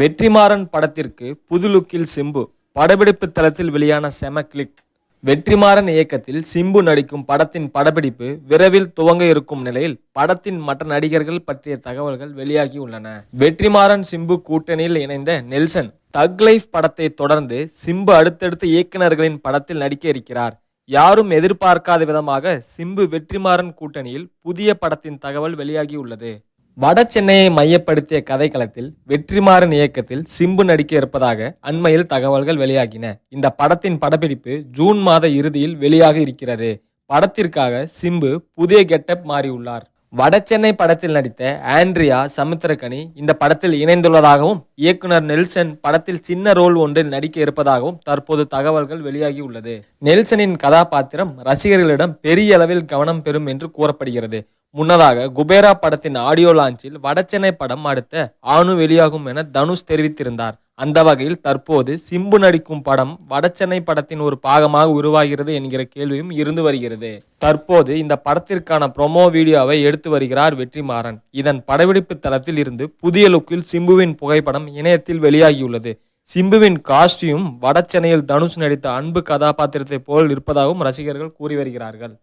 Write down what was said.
வெற்றிமாறன் படத்திற்கு புது லுக்கில் சிம்பு படப்பிடிப்பு தளத்தில் வெளியான செம கிளிக். வெற்றிமாறன் இயக்கத்தில் சிம்பு நடிக்கும் படத்தின் படப்பிடிப்பு விரைவில் துவங்க இருக்கும் நிலையில் படத்தின் மற்ற நடிகர்கள் பற்றிய தகவல்கள் வெளியாகி உள்ளன. வெற்றிமாறன் சிம்பு கூட்டணியில் இணைந்த நெல்சன் தக் லைஃப் படத்தை தொடர்ந்து சிம்பு அடுத்தடுத்த இயக்குநர்களின் படத்தில் நடிக்க இருக்கிறார். யாரும் எதிர்பார்க்காத விதமாக சிம்பு வெற்றிமாறன் கூட்டணியில் புதிய படத்தின் தகவல் வெளியாகியுள்ளது வட சென்னையை மையப்படுத்திய கதைக்களத்தில் வெற்றிமாறன் இயக்கத்தில் சிம்பு நடிக்க இருப்பதாக அண்மையில் தகவல்கள் வெளியாகின. இந்த படத்தின் படப்பிடிப்பு ஜூன் மாத இறுதியில் வெளியாக இருக்கிறது. படத்திற்காக சிம்பு புதிய கெட்டப் மாறியுள்ளார். வட சென்னை படத்தில் நடித்த ஆண்ட்ரியா சமுத்திரகனி இந்த படத்தில் இணைந்துள்ளதாகவும் இயக்குனர் நெல்சன் படத்தில் சின்ன ரோல் ஒன்றில் நடிக்க இருப்பதாகவும் தற்போது தகவல்கள் வெளியாகி உள்ளது. நெல்சனின் கதாபாத்திரம் ரசிகர்களிடம் பெரிய அளவில் கவனம் பெறும் என்று கூறப்படுகிறது. முன்னதாக குபேரா படத்தின் ஆடியோ லான்ச்சில் வடச்சென்னை படம் அடுத்த ஆணு வெளியாகும் என தனுஷ் தெரிவித்திருந்தார். அந்த வகையில் தற்போது சிம்பு நடிக்கும் படம் வடச்சென்னை படத்தின் ஒரு பாகமாக உருவாகிறது என்கிற கேள்வியும் இருந்து வருகிறது. தற்போது இந்த படத்திற்கான ப்ரொமோ வீடியோவை எடுத்து வருகிறார் வெற்றிமாறன். இதன் படப்பிடிப்பு தளத்தில் இருந்து புதிய லுக்கில் சிம்புவின் புகைப்படம் இணையத்தில் வெளியாகியுள்ளது. சிம்புவின் காஸ்டியூம் வடச்சென்னையில் தனுஷ் நடித்த அன்பு கதாபாத்திரத்தை போல் இருப்பதாகவும் ரசிகர்கள் கூறி வருகிறார்கள்.